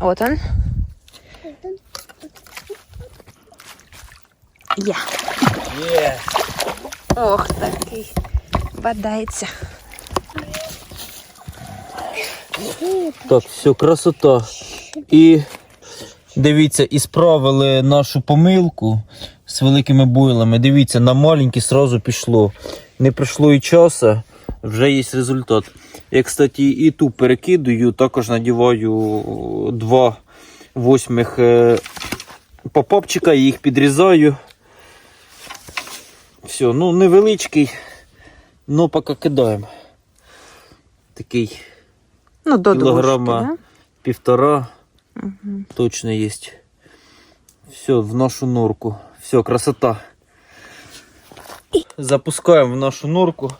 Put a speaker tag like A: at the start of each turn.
A: От он. Я.
B: Є.
A: Ох, такий. Бадається.
B: Так, все, красота. І дивіться, і справили нашу помилку з великими буйлами. Дивіться, на маленькі сразу пішло. Не пройшло і часу, вже є результат. Я, кстати, і ту перекидую, також надіваю два восьмих е, попапчика, їх підрізаю. Все, ну невеличкий, но поки кидаємо. Такий
A: Ну, до
B: Кілограма.
A: двушки,
B: півтора?
A: Угу.
B: точно есть. Все, в нашу норку. Все, красота. Запускаємо в нашу норку.